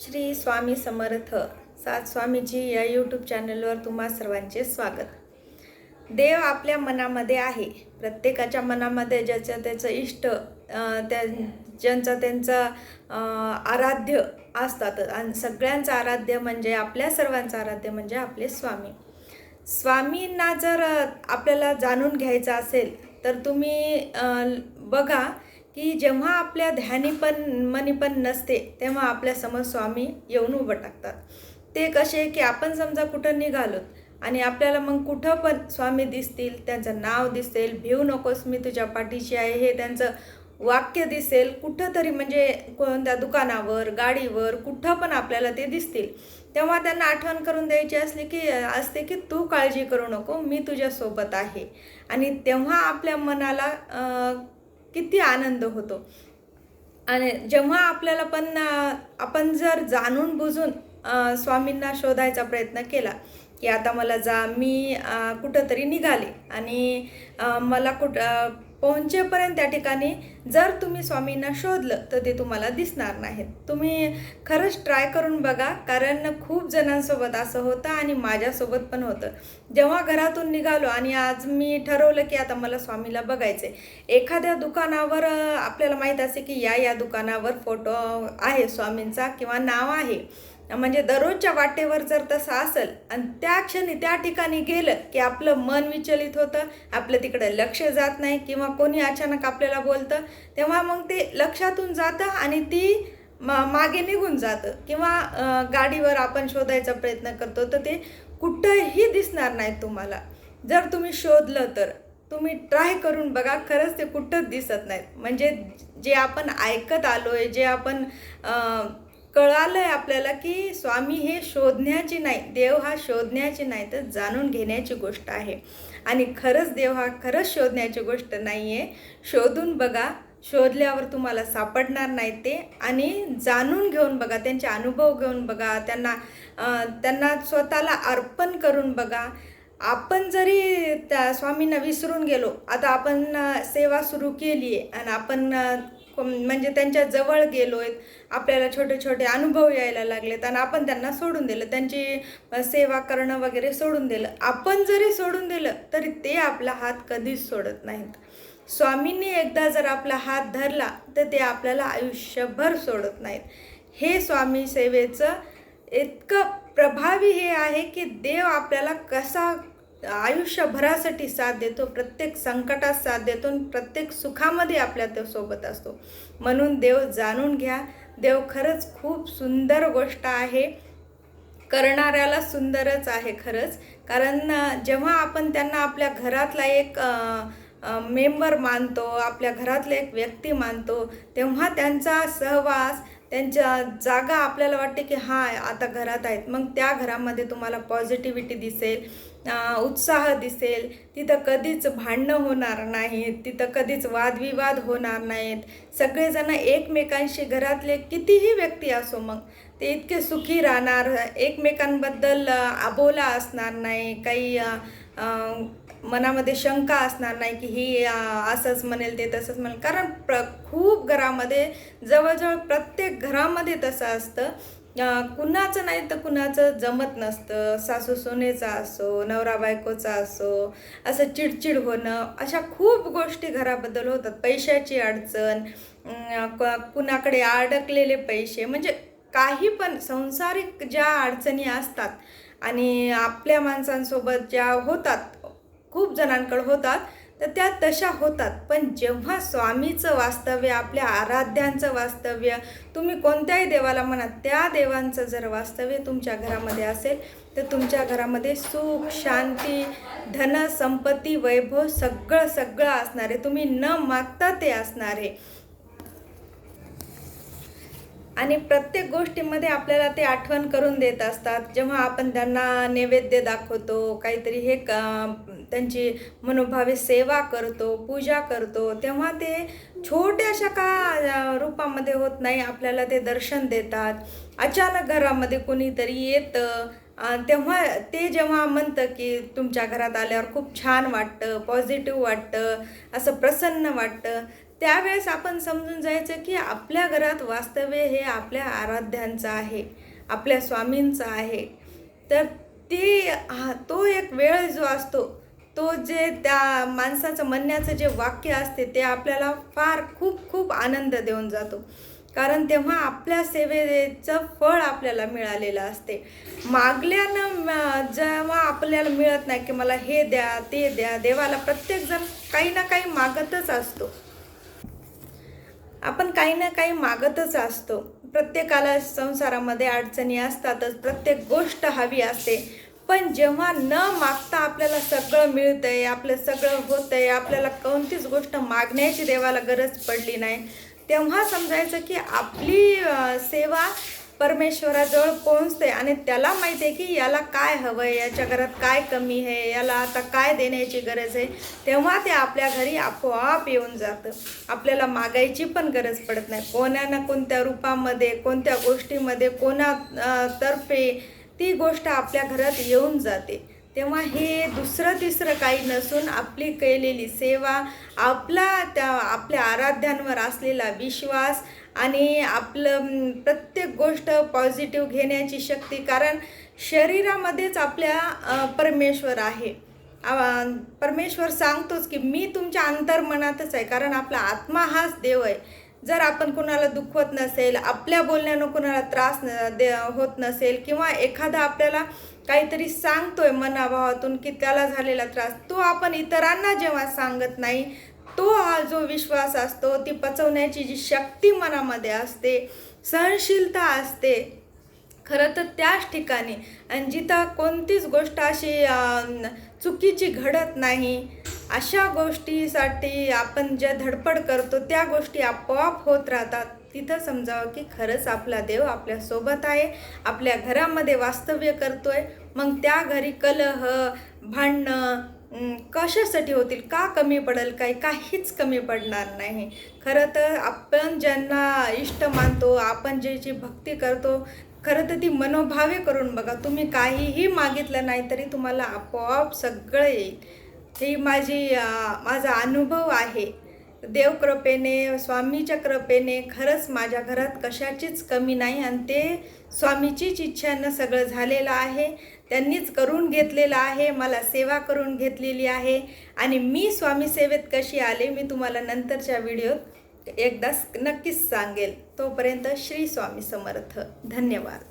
श्री स्वामी समर्थ सात स्वामीजी या यूट्यूब चॅनलवर तुम्हा सर्वांचे स्वागत. देव आपल्या मनामध्ये आहे. प्रत्येकाच्या मनामध्ये ज्याचं त्याचं इष्ट त्या ज्यांचा त्यांचा आराध्य असतात. आणि सगळ्यांचं आराध्य म्हणजे आपल्या सर्वांचं आराध्य म्हणजे आपले स्वामी. स्वामींना जर आपल्याला जाणून घ्यायचं असेल तर तुम्ही बघा की जेव्हा आपल्या ध्यानी पण मनी पण नसते तेव्हा आपल्यासमोर स्वामी येऊन उभं टाकतात. ते कसे की आपण समजा कुठं निघालोत आणि आपल्याला मग कुठं पण स्वामी दिसतील त्यांचं नाव दिसेल भिऊ नकोस मी तुझ्या पाठीशी आहे हे त्यांचं वाक्य दिसेल कुठं तरी म्हणजे कोणत्या दुकानावर गाडीवर कुठं पण आपल्याला ते दिसतील. तेव्हा त्यांना आठवण करून द्यायची असली की असते की तू काळजी करू नको मी तुझ्यासोबत आहे. आणि तेव्हा आपल्या मनाला किती आनंद होतो. आणि जेव्हा आपल्याला पण आपण जर जाणून बुजून स्वामींना शोधायचा प्रयत्न केला की आता मला जा मी कुठंतरी निघाले आणि मला कुठं पोहोचेपर्यंत त्या ठिकाणी जर तुम्ही स्वामींना शोधलं तर ते तुम्हाला दिसणार नाहीत. तुम्ही खरंच ट्राय करून बघा कारण खूप जणांसोबत असं होतं आणि माझ्यासोबत पण होतं. जेव्हा घरातून निघालो आणि आज मी ठरवलं की आता मला स्वामीला बघायचे एखाद्या दुकानावर आपल्याला माहीत असे की या या दुकानावर फोटो आहे स्वामींचा किंवा नाव आहे. म्हणजे दररोजच्या वाटेवर जर तसं असेल आणि त्या क्षणी त्या ठिकाणी गेलं की आपलं मन विचलित होतं आपलं तिकडे लक्ष जात नाही किंवा कोणी अचानक आपल्याला बोलतं तेव्हा मग ते लक्षातून जातं आणि ती मा मागे निघून जातं. किंवा गाडीवर आपण शोधायचा प्रयत्न करतो तर ते कुठंही दिसणार नाही तुम्हाला. जर तुम्ही शोधलं तर तुम्ही ट्राय करून बघा खरंच ते कुठंच दिसत नाहीत. म्हणजे जे आपण ऐकत आलो आहे जे आपण कळालं कळालंय आपल्याला की स्वामी हे शोधण्याची नाही देव हा शोधण्याची नाही तर जाणून घेण्याची गोष्ट आहे. आणि खरंच देव हा खरंच शोधण्याची गोष्ट नाही आहे शोधून बघा शोधल्यावर तुम्हाला सापडणार नाही ते. आणि जाणून घेऊन बघा त्यांचे अनुभव घेऊन बघा त्यांना त्यांना स्वतःला अर्पण करून बघा. आपण जरी त्या स्वामींना विसरून गेलो आता आपण सेवा सुरू केली आहे आणि आपण म्हणजे त्यांच्या जवळ आहेत आपल्याला छोटे छोटे अनुभव यायला लागलेत आणि आपण त्यांना सोडून दिलं. त्यांची सेवा करणं वगैरे सोडून दिलं. आपण जरी सोडून दिलं तरी ते आपला हात कधीच सोडत नाहीत. स्वामींनी एकदा जर आपला हात धरला तर ते आपल्याला आयुष्यभर सोडत नाहीत. हे स्वामी सेवेचं इतकं प्रभावी हे आहे की देव आपल्याला कसा आयुष्यभरासाठी साथ देतो प्रत्येक संकटात साथ देतो आणि प्रत्येक सुखामध्ये आपल्या तो सोबत असतो. म्हणून देव जाणून घ्या देव खरंच खूप सुंदर गोष्ट आहे. करणाऱ्याला सुंदरच आहे खरंच. कारण जेव्हा आपण त्यांना आपल्या घरातला एक मेंबर मानतो आपल्या घरातला एक व्यक्ती मानतो तेव्हा त्यांचा सहवास त्यांच्या जागा आपल्याला वाटते की हां आता घरात आहेत. मग त्या घरामध्ये तुम्हाला पॉझिटिव्हिटी दिसेल. उत्साह दिसेल. तिथं कधीच भांडणं होणार नाहीत. तिथं कधीच वादविवाद होणार नाहीत. सगळेजण एकमेकांशी घरातले कितीही व्यक्ती असो मग ते इतके सुखी राहणार. एकमेकांबद्दल आबोला असणार नाही. काही मनामध्ये शंका असणार नाही की ही असंच म्हणेल ते तसंच म्हणेल. कारण प्र खूप घरामध्ये जवळजवळ प्रत्येक घरामध्ये तसं असतं. कुणाचं नाही तर कुणाचं जमत नसतं. सासू सोनेचा असो नवरा बायकोचा असो असं चिडचिड होणं अशा खूप गोष्टी घराबद्दल होतात. पैशाची अडचण क- कुणाकडे अडकलेले पैसे म्हणजे काही पण संसारिक ज्या अडचणी असतात आणि आपल्या माणसांसोबत ज्या होतात खूप जणांकडे होतात तर त्या तशा होतात. पण जेव्हा स्वामीचं वास्तव्य आपल्या आराध्यांचं वास्तव्य तुम्ही कोणत्याही देवाला म्हणा त्या देवांचं जर वास्तव्य तुमच्या घरामध्ये असेल तर तुमच्या घरामध्ये सुख शांती धन संपत्ती वैभव सगळं सगळं असणार आहे. तुम्ही न मागता ते असणार आहे. आणि प्रत्येक गोष्टीमध्ये आपल्याला ते आठवण करून देत असतात. जेव्हा आपण त्यांना नैवेद्य दाखवतो काहीतरी हे क- त्यांची मनोभावे सेवा करतो पूजा करतो तेव्हा ते छोट्याशा का रूपामध्ये होत नाही आपल्याला ते दर्शन देतात. अचानक घरामध्ये कोणीतरी येतं तेव्हा ते जेव्हा म्हणतं की तुमच्या घरात आल्यावर खूप छान वाटतं पॉझिटिव्ह वाटतं असं प्रसन्न वाटतं त्यावेळेस आपण समजून जायचं की आपल्या घरात वास्तव्य हे आपल्या आराध्यांचं आहे आपल्या स्वामींचं आहे. तर ते हा तो एक वेळ जो असतो तो जे त्या माणसाचं म्हणण्याचं जे वाक्य असते ते आपल्याला फार खूप खूप आनंद देऊन जातो. कारण तेव्हा आपल्या सेवेचं फळ आपल्याला मिळालेलं असते. मागल्यानं जेव्हा आपल्याला मिळत नाही की मला हे द्या ते द्या देवाला प्रत्येकजण काही ना काही मागतच असतो. आपण काही ना काही मागतच असतो. प्रत्येकाला संसारामध्ये अडचणी असतातच प्रत्येक गोष्ट हवी असते. पण जेव्हा न मागता आपल्याला सगळं मिळतंय आपलं सगळं होतंय आपल्याला कोणतीच गोष्ट मागण्याची देवाला गरज पडली नाही तेव्हा समजायचं की आपली सेवा परमेश्वराजवळ पोहोचते आणि त्याला माहिती आहे की याला काय हवं आहे याच्या घरात काय कमी आहे याला आता काय देण्याची गरज आहे तेव्हा ते आपल्या घरी आपोआप येऊन जातं. आपल्याला मागायची पण गरज पडत नाही. कोणा ना कोणत्या रूपामध्ये कोणत्या गोष्टीमध्ये कोणा तर्फे ती गोष्ट आपल्या घरात येऊन जाते. तेव्हा हे दुसरं तिसरं काही नसून आपली केलेली सेवा आपला त्या आपल्या आराध्यांवर असलेला विश्वास आणि आपलं प्रत्येक गोष्ट पॉझिटिव्ह घेण्याची शक्ती कारण शरीरामध्येच आपल्या परमेश्वर आहे. परमेश्वर सांगतोच की मी तुमच्या अंतर्मनातच आहे कारण आपला आत्मा हाच देव आहे. जर आपण कुणाला दुखवत नसेल आपल्या बोलण्यानं कुणाला त्रास न दे होत नसेल किंवा एखादा आपल्याला काहीतरी सांगतोय मनाभावातून की त्याला झालेला त्रास तो आपण इतरांना जेव्हा सांगत नाही तो हा जो विश्वास असतो ती पचवण्याची जी शक्ती मनामध्ये असते सहनशीलता असते खरं तर त्याच ठिकाणी. आणि जिथं कोणतीच गोष्ट अशी चुकीची घडत नाही अशा गोष्टीसाठी आपण ज्या धडपड करतो त्या गोष्टी आपोआप होत राहतात. तिथं समजावं की खरंच आपला देव आपल्यासोबत आहे आपल्या घरामध्ये वास्तव्य करतोय. मग त्या घरी कलह भांडणं कशासाठी होतील? का कमी पडेल काही काहीच कमी पडणार नाही. खरं तर आपण ज्यांना इष्ट मानतो आपण ज्याची भक्ती करतो खरं तर ती मनोभावे करून बघा. तुम्ही काहीही मागितलं नाही तरी तुम्हाला आपोआप सगळं येईल. ही माझी माझा अनुभव आहे. देवकृपेने स्वामीच्या कृपेने खरंच माझ्या घरात कशाचीच कमी नाही आणि ते स्वामीचीच इच्छानं सगळं झालेलं आहे. त्यांनीच करून घेतलेलं आहे मला सेवा करून घेतलेली आहे आणि मी स्वामी सेवेत कशी आले मी तुम्हाला नंतरच्या व्हिडिओत एकदा नक्कीच सांगेल. तोपर्यंत श्री स्वामी समर्थ. धन्यवाद.